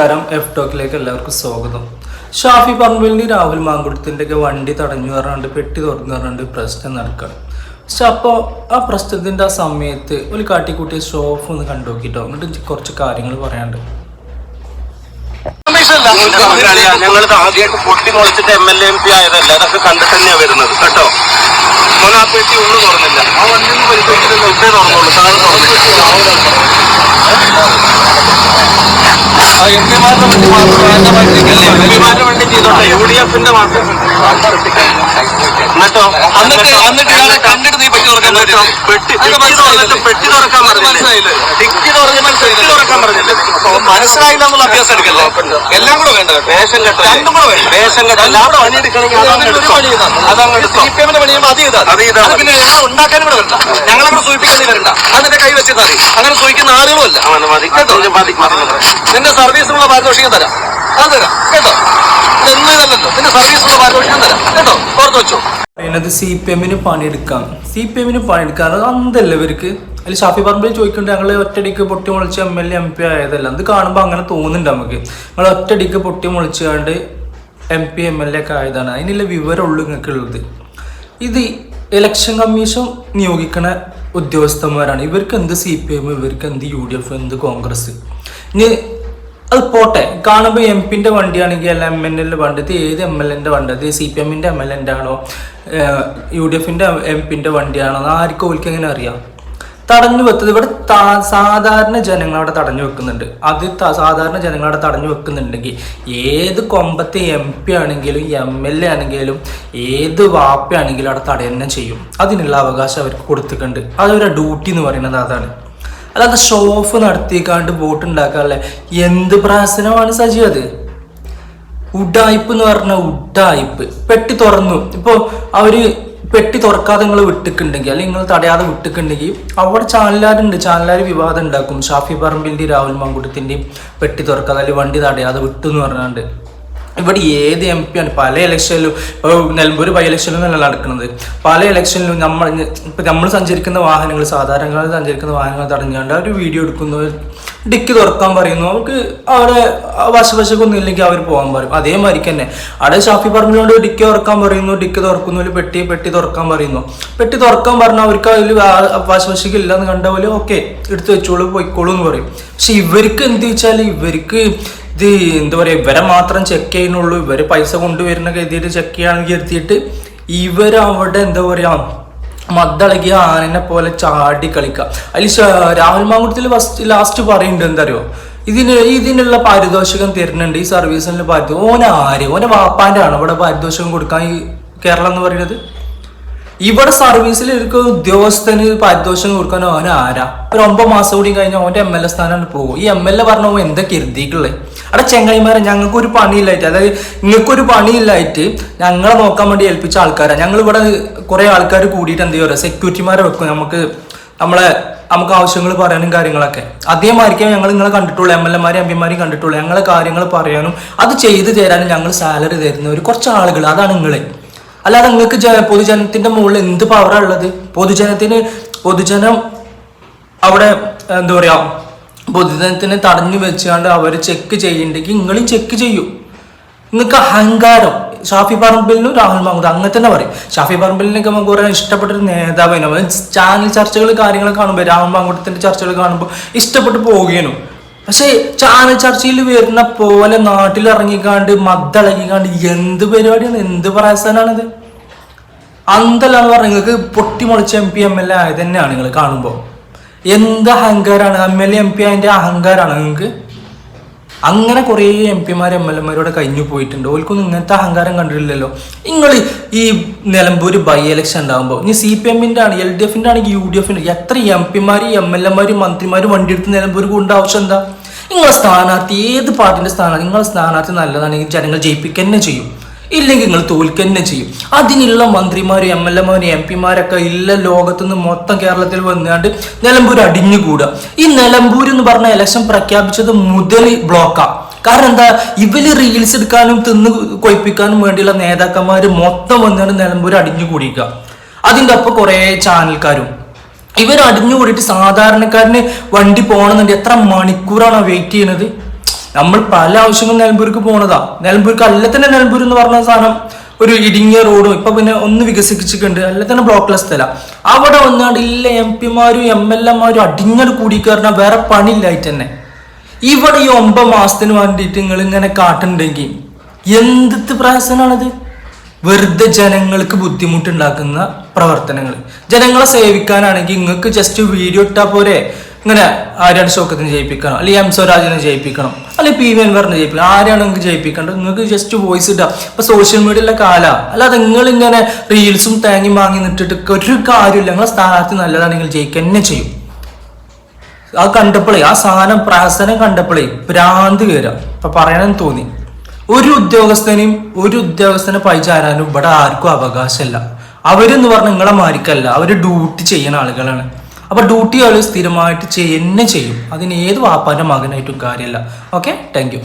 നമസ്കാരം എഫ് ടോക്കിലേക്ക് എല്ലാവർക്കും സ്വാഗതം. ഷാഫി പറമ്പിലിന് രാഹുൽ മാങ്കുളത്തിന്റെയൊക്കെ വണ്ടി തടഞ്ഞു പറഞ്ഞുകൊണ്ട് പെട്ടി തുറന്നു പറഞ്ഞുകൊണ്ട് പ്രശ്നം നടക്കണം. പക്ഷെ അപ്പോൾ ആ പ്രശ്നത്തിന്റെ ആ സമയത്ത് ഒരു കാട്ടിക്കൂട്ടിയ ഷോഫ് ഒന്ന് കണ്ടു നോക്കിട്ടോ എന്നിട്ട് കുറച്ച് കാര്യങ്ങൾ പറയാണ്ട് ഞങ്ങൾ ആദ്യമായിട്ട് പൊട്ടി മുളച്ചിട്ട് എം എൽ എം പി ആയതല്ല അതൊക്കെ കണ്ടിട്ട് തന്നെയാ വരുന്നത് കേട്ടോ? മോൻ ആ പെട്ടി ഒന്നും തുറന്നില്ല. ആ വണ്ടി ഒന്ന് പരിശോധിച്ചിട്ട് തൊട്ടേ തുറന്നുള്ളൂ താഴെ തുറന്നില്ല. എം പിമാരുടെ വണ്ടി എം പിമാരുടെ വണ്ടി ചെയ്തോട്ടെ യു ഡി എഫിന്റെ മാത്രം. എന്നിട്ടോ? എന്നിട്ട് എന്നിട്ട് ഇയാളെ കണ്ടിട്ട് നീ പെട്ടി തുറക്കാൻ പെട്ടി തുറന്നിട്ട് പെട്ടി തുറക്കാൻ മനസ്സിലായില്ലേ? ഡിക്കി തുറന്നിട്ട് പെട്ടി തുറക്കാൻ പറഞ്ഞില്ലേ? മനസ്സിലായില്ല എന്നുള്ള അഭ്യാസം എടുക്കല്ലേ? എല്ലാം കൂടെ വേണ്ട റേഷൻ കട്ട് രണ്ടും കൂടെ വേണം. റേഷൻ കട്ട് അതങ്ങ്. സി പി എമ്മിന്റെ പണിയുമ്പോൾ അത് ചെയ്താൽ അത് ചെയ്താൽ. പിന്നെ ഞങ്ങൾ ഉണ്ടാക്കാനും കൂടെ വരണ്ട. ഞങ്ങളെ കൂടെ വരണ്ട. അതിന്റെ കൈ വെച്ചാൽ മതി അങ്ങനെ സൂചിക്കുന്ന ആളുകളുമല്ല നിന്റെ സർവീസിനുള്ള പാരിതോഷികം തരാം. അത് തരാം. കേട്ടോ? ഇതൊന്നും ഇതല്ലല്ലോ. നിന്റെ സർവീസിനുള്ള പാരിതോഷികം തരാം. കേട്ടോ? ഓർത്ത് വെച്ചോ. പറയുന്നത് സി പി എമ്മിന് പണിയെടുക്കാം. സി പി എമ്മിന് പണിയെടുക്കാതെ അന്തല്ല ഇവർക്ക്? അതിൽ ഷാഫി പറമ്പിൽ ചോദിക്കുന്നുണ്ട് ഞങ്ങൾ ഒറ്റടിക്ക് പൊട്ടി മുളച്ച് M L A M P ആയതല്ല. അത് കാണുമ്പോൾ അങ്ങനെ തോന്നുന്നുണ്ട് നമുക്ക്. നിങ്ങൾ ഒറ്റടിക്ക് പൊട്ടി മുളച്ചുകൊണ്ട് M P M L A ഒക്കെ ആയതാണ്. അതിനുള്ള വിവരമുള്ളൂ നിങ്ങൾക്കുള്ളത് ഇത് ഇലക്ഷൻ കമ്മീഷൻ നിയോഗിക്കണ ഉദ്യോഗസ്ഥന്മാരാണ്. ഇവർക്ക് എന്ത് സി പി എം ഇവർക്ക് എന്ത് യു ഡി എഫ് എന്ത് കോൺഗ്രസ് ഇനി അത് പോട്ടെ. കാണുമ്പോൾ എം പിന്റെ വണ്ടിയാണെങ്കിൽ അല്ല എം എൻ എല്ലിന്റെ വണ്ടി. ഇത് ഏത് എം എൽ എന്റെ വണ്ടി? അത് സി പി എമ്മിന്റെ എം എൽ എന്റെ ആണോ? യു ഡി എഫിന്റെ എം പിന്റെ വണ്ടിയാണോ? ആർക്കും ഓൽക്ക് എങ്ങനെ അറിയാം? തടഞ്ഞു വെത്തത്. ഇവിടെ സാധാരണ ജനങ്ങൾ അവിടെ തടഞ്ഞു വെക്കുന്നുണ്ട്. അത് സാധാരണ ജനങ്ങൾ അവിടെ തടഞ്ഞു വെക്കുന്നുണ്ടെങ്കിൽ ഏത് കൊമ്പത്തെ എം പി ആണെങ്കിലും എം എൽ എ ആണെങ്കിലും ഏത് വാപ്പയാണെങ്കിലും അവിടെ തടയുന്ന ചെയ്യും. അതിനുള്ള അവകാശം അവർക്ക് കൊടുത്തിട്ടുണ്ട്. അതൊരു ഡ്യൂട്ടി എന്ന് പറയുന്നത് അതാണ്. അല്ലാതെ ഷോ ഓഫ് നടത്തിക്കാണ്ട് ബോട്ട് ഉണ്ടാക്കാറില്ല എന്ത് പ്രഹസനമാണ് സജി അത്? ഉഡായിപ്പ് എന്ന് പറഞ്ഞ ഉഡായിപ്പ് പെട്ടി തുറന്നു. ഇപ്പോൾ അവർ പെട്ടി തുറക്കാതെ നിങ്ങൾ വിട്ടിക്കുണ്ടെങ്കിൽ അല്ലെങ്കിൽ നിങ്ങൾ തടയാതെ വിട്ടിക്കുണ്ടെങ്കിൽ അവിടെ ചാനലുകാരുണ്ട് ചാനലുകാർ വിവാദം ഉണ്ടാക്കും. ഷാഫി പറമ്പിന്റെയും രാഹുൽ മങ്കുട്ടത്തിന്റെയും പെട്ടി തുറക്കാതെ അല്ലെങ്കിൽ വണ്ടി തടയാതെ വിട്ടു എന്ന് പറഞ്ഞാണ്ട്. ഇവിടെ ഏത് എം പി ആണ്? പല ഇലക്ഷനിലും ഇപ്പോൾ നിലമ്പൂർ ബൈ ഇലക്ഷനിലും നല്ല നടക്കുന്നത്. പല ഇലക്ഷനിലും നമ്മൾ ഇപ്പം നമ്മൾ സഞ്ചരിക്കുന്ന വാഹനങ്ങൾ സാധാരണ സഞ്ചരിക്കുന്ന വാഹനങ്ങൾ തടഞ്ഞാണ്ട് അവർ വീഡിയോ എടുക്കുന്നു ഡിക്കി തുറക്കാൻ പറയുന്നു. അവർക്ക് അവിടെ വശവശക്കൊന്നും ഇല്ലെങ്കിൽ അവർ പോകാൻ പറയും. അതേമാതിരി തന്നെ അവിടെ ഷാഫി പറഞ്ഞുകൊണ്ട് ഡിക്കി തുറക്കാൻ പറയുന്നു. ഡിക്കി തുറക്കുന്നു. പെട്ടി പെട്ടി തുറക്കാൻ പറയുന്നു. പെട്ടി തുറക്കാൻ പറഞ്ഞാൽ അവർക്ക് അതിൽ വശവശക്ക് ഇല്ലെന്ന് കണ്ട പോലെ ഓക്കെ എടുത്തു വെച്ചോളൂ പോയിക്കോളൂ എന്ന് പറയും. പക്ഷെ ഇവർക്ക് എന്ത് വെച്ചാൽ ഇവർക്ക് ഇത് എന്താ പറയുക ഇവരെ മാത്രം ചെക്ക് ചെയ്യുന്നുള്ളൂ. ഇവർ പൈസ കൊണ്ടുവരുന്ന കരുതിയിട്ട് ചെക്ക് ചെയ്യാണെങ്കിൽ കരുതിയിട്ട് ഇവരവിടെ എന്താ പറയാ മദ്ദളകിയ ആനനെ പോലെ ചാടി കളിക്കുക അതിൽ രാഹുൽ മാങ്കുട്ടത്തിൽ ഫസ്റ്റ് ലാസ്റ്റ് പറയുന്നുണ്ട് എന്തറിയോ ഇതിന് ഇതിനുള്ള പാരിതോഷികം തരുന്നുണ്ട് ഈ സർവീസിനുള്ള പാരി ഓന ആര്? ഓന വാപ്പാന്റെ ആണ് ഇവിടെ പാരിതോഷികം കൊടുക്കാൻ ഈ കേരളം എന്ന് പറയുന്നത്? ഇവിടെ സർവീസിൽ ഇരിക്കുന്ന ഉദ്യോഗസ്ഥന് പാരിതോഷികം കൊടുക്കാൻ ഓന ആരാ? ഒരു ഒമ്പത് മാസം കൂടി കഴിഞ്ഞാൽ അവന്റെ എം എൽ എ സ്ഥാനം പോകും. ഈ എം എൽ എ പറഞ്ഞ എന്താ കരുതിയിട്ടുള്ളത് അവിടെ ചെങ്ങായിമാരെ ഞങ്ങൾക്ക് ഒരു പണിയില്ലായിട്ട് അതായത് നിങ്ങൾക്കൊരു പണിയില്ലായിട്ട് ഞങ്ങളെ നോക്കാൻ വേണ്ടി ഏൽപ്പിച്ച ആൾക്കാരാണ് ഞങ്ങൾ ഇവിടെ കുറെ ആൾക്കാർ കൂടിയിട്ട് എന്ത് ചെയ്യുക സെക്യൂരിറ്റിമാരെ വെക്കും. നമുക്ക് നമ്മളെ നമുക്ക് ആവശ്യങ്ങൾ പറയാനും കാര്യങ്ങളൊക്കെ. അതേമാതിരിക്കും ഞങ്ങൾ നിങ്ങളെ കണ്ടിട്ടുള്ളൂ. എം എൽ എമാരെയും എം പിമാരെയും കണ്ടിട്ടുള്ളൂ. ഞങ്ങളെ കാര്യങ്ങൾ പറയാനും അത് ചെയ്തു തരാനും ഞങ്ങൾ സാലറി തരുന്നവർ കുറച്ച് ആളുകൾ അതാണ് നിങ്ങൾ അല്ലാതെ നിങ്ങൾക്ക് പൊതുജനത്തിന്റെ മുകളിൽ എന്ത് പവറാണ് ഉള്ളത്? പൊതുജനത്തിന് പൊതുജനം അവിടെ എന്താ പറയാ പൊതുജനത്തിനെ തടഞ്ഞു വെച്ചുകൊണ്ട് അവർ ചെക്ക് ചെയ്യുന്നുണ്ടെങ്കിൽ നിങ്ങളും ചെക്ക് ചെയ്യും. നിങ്ങൾക്ക് അഹങ്കാരം. ഷാഫി പറമ്പിലിനും രാഹുൽ മാങ്കുട് അങ്ങനെ തന്നെ പറയും. ഷാഫി പറമ്പിലിനൊക്കെ നമുക്ക് പറയാൻ ഇഷ്ടപ്പെട്ട ഒരു അവൻ ചാനൽ ചർച്ചകൾ കാര്യങ്ങൾ കാണുമ്പോൾ രാഹുൽ മാങ്കുട്ടത്തിന്റെ ചർച്ചകൾ കാണുമ്പോൾ ഇഷ്ടപ്പെട്ട് പോവുകയാണ്. പക്ഷേ ചാനൽ ചർച്ചയിൽ വരുന്ന പോലെ നാട്ടിൽ ഇറങ്ങിക്കാണ്ട് മദ്ദളകിക്കാണ്ട് എന്ത് പരിപാടിയാണ്? എന്ത് പ്രയാസനാണിത് അന്തല്ലാന്ന് പറഞ്ഞ നിങ്ങൾക്ക് പൊട്ടിമുളച്ച M P M L A ആയത് തന്നെയാണ് നിങ്ങൾ കാണുമ്പോൾ എന്ത് അഹങ്കാരമാണ് M L A M P അതിന്റെ അഹങ്കാരമാണ് നിങ്ങൾക്ക്? അങ്ങനെ കുറേ എം പിമാർ എം എൽ എമാരോടെ കഴിഞ്ഞു പോയിട്ടുണ്ട്. ഓൽക്കൊന്നും ഇങ്ങനത്തെ അഹങ്കാരം കണ്ടിട്ടില്ലല്ലോ. നിങ്ങൾ ഈ നിലമ്പൂർ ബൈ എലക്ഷൻ ഉണ്ടാകുമ്പോൾ ഇനി സി പി എമ്മിന്റെ ആണ് എൽ ഡി എഫിന്റെ ആണെങ്കിൽ യു ഡി എഫിന്റെ എത്ര എം പിമാർ എം എൽ എമാരും മന്ത്രിമാരും വണ്ടി എടുത്ത് നിലമ്പൂർ കൊണ്ട് ആവശ്യം എന്താ? നിങ്ങളെ സ്ഥാനാർത്ഥി ഏത് പാർട്ടിന്റെ സ്ഥാനാർത്ഥി നിങ്ങളെ സ്ഥാനാർത്ഥി നല്ലതാണെങ്കിൽ ജനങ്ങൾ ജയിപ്പിക്കുക തന്നെ ചെയ്യും. ഇല്ലെങ്കിൽ നിങ്ങൾ തോൽക്കുക തന്നെ ചെയ്യും. അതിനുള്ള മന്ത്രിമാരും എം എൽ എമാരും എം പിമാരൊക്കെ ഇല്ല ലോകത്തുനിന്ന് മൊത്തം കേരളത്തിൽ വന്നാണ്ട് നിലമ്പൂർ അടിഞ്ഞുകൂടുക ഈ നിലമ്പൂർ എന്ന് പറഞ്ഞ ഇലക്ഷൻ പ്രഖ്യാപിച്ചത് മുതൽ ബ്ലോക്കാണ് കാരണം എന്താ? ഇവർ റീൽസ് എടുക്കാനും തിന്ന് കൊയ്പ്പിക്കാനും വേണ്ടിയുള്ള നേതാക്കന്മാർ മൊത്തം വന്നാണ്ട് നിലമ്പൂർ അടിഞ്ഞുകൂടിക്കുക അതിന്റെ ഒപ്പം കുറേ ചാനൽക്കാരും. ഇവർ അടിഞ്ഞു കൂടിയിട്ട് സാധാരണക്കാരന് വണ്ടി പോകണമെന്നുണ്ടെങ്കിൽ എത്ര മണിക്കൂറാണ് വെയിറ്റ് ചെയ്യുന്നത് നമ്മൾ പല ആവശ്യങ്ങൾ നിലമ്പൂർക്ക് പോണതാ. നിലമ്പൂർക്ക് അല്ല തന്നെ നിലമ്പൂർ എന്ന് പറഞ്ഞ സാധനം. ഒരു ഇടുങ്ങിയ റോഡും ഇപ്പൊ പിന്നെ ഒന്ന് വികസിപ്പിച്ചിട്ടുണ്ട്. അല്ല തന്നെ ബ്ലോക്കുള്ള സ്ഥലം. അവിടെ വന്നാണ്ട് ഇല്ല എം പിമാരും എം എൽ എമാരും അടിഞ്ഞട് കൂടി കയറുന്ന വേറെ പണിയില്ലായിട്ട് തന്നെ. ഇവിടെ ഈ ഒമ്പത് മാസത്തിന് വേണ്ടിയിട്ട് നിങ്ങൾ ഇങ്ങനെ കാട്ടുണ്ടെങ്കിൽ എന്ത് പ്രയാസനാണത് വെറുതെ ജനങ്ങൾക്ക് ബുദ്ധിമുട്ടുണ്ടാക്കുന്ന പ്രവർത്തനങ്ങൾ ജനങ്ങളെ സേവിക്കാനാണെങ്കിൽ നിങ്ങൾക്ക് ജസ്റ്റ് വീഡിയോ ഇട്ടാൽ പോരെ. ഇങ്ങനെ ആര്യാണ് ഷോക്കത്തിന് ജയിപ്പിക്കണം അല്ലെങ്കിൽ എം സ്വരാജിനെ ജയിപ്പിക്കണം അല്ലെങ്കിൽ പി വി അൻവറിനെ ജയിപ്പിക്കണം ആരെയാണ് നിങ്ങൾക്ക് ജയിപ്പിക്കേണ്ടത്? നിങ്ങൾക്ക് ജസ്റ്റ് വോയിസ് ഇടുക ഇപ്പൊ സോഷ്യൽ മീഡിയയിലെ കാല അല്ലാതെ നിങ്ങൾ ഇങ്ങനെ റീൽസും തേങ്ങി വാങ്ങി നിട്ടിട്ട് ഒരു കാര്യമില്ല. നിങ്ങളെ സ്ഥാനാർത്ഥി നല്ലതാണ് നിങ്ങൾ ജയിക്കുക തന്നെ ചെയ്യും. ആ കണ്ടപ്പോഴേ ആ സാധനം പ്രാസനം കണ്ടപ്പോഴേ ഭ്രാന്ത് കയറാം ഇപ്പൊ പറയണമെന്ന് തോന്നി. ഒരു ഉദ്യോഗസ്ഥനെയും ഒരു ഉദ്യോഗസ്ഥനെ പൈചാരാനും ഇവിടെ ആർക്കും അവകാശമല്ല. അവരെന്ന് പറഞ്ഞാൽ നിങ്ങളെ മാരിക്കല്ല. അവർ ഡ്യൂട്ടി ചെയ്യുന്ന ആളുകളാണ്. അപ്പൊ ഡ്യൂട്ടി ആൾ സ്ഥിരമായിട്ട് ചെയ്യുന്നേ ചെയ്യും. അതിന് ഏത് വാപ്പാന്റെ മകനായിട്ടും കാര്യമല്ല ഓക്കെ താങ്ക്